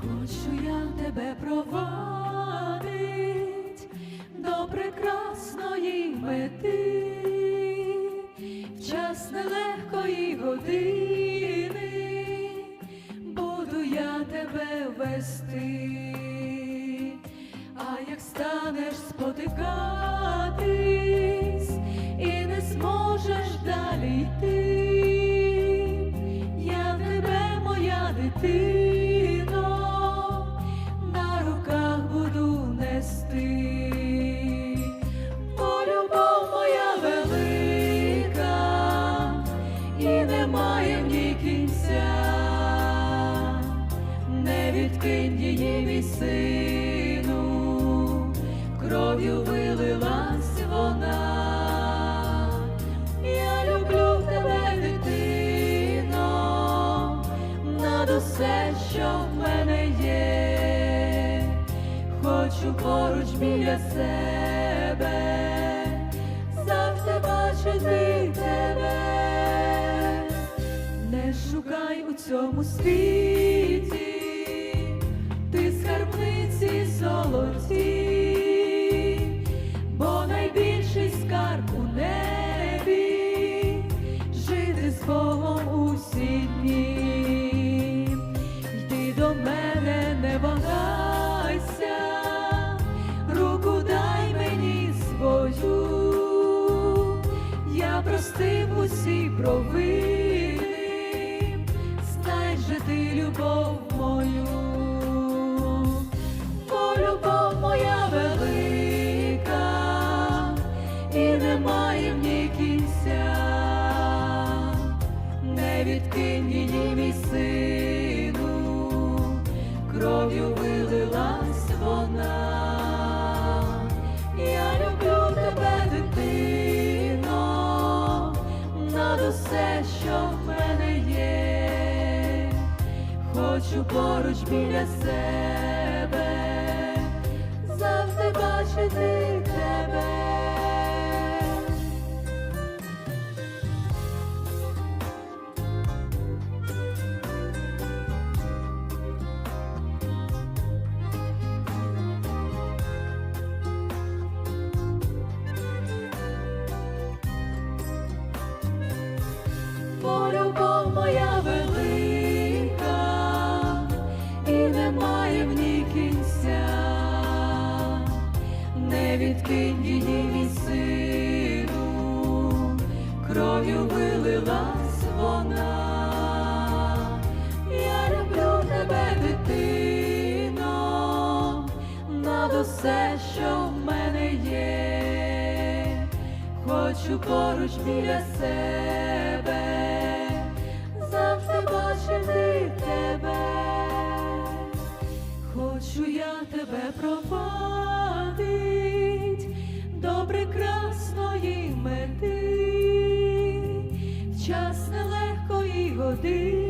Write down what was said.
Хочу я тебе провадить до прекрасної мети, в час нелегкої години буду я тебе вести, а як станеш спотикатись і не зможеш далі йти, я тебе, моя дитино, відкинь її мій сину, кров'ю вилилась вона. Я люблю тебе, дитино, над усе, що в мене є, хочу поруч біля себе, завжди бачити тебе, не шукай у цьому світі, простив усі провини, знай же ти любов мою, бо любов моя велика, і немає в ній кінця, не відкинь її мій сину, кров'ю вилилась вона. Хочу поруч біля себе, завжди бачити тебе. бо відкинь її мій сину, кров'ю вилилась вона. Я люблю тебе, дитино, над усе, що в мене є. Хочу поруч біля себе, завжди бачити тебе, хочу я тебе провадить прекрасної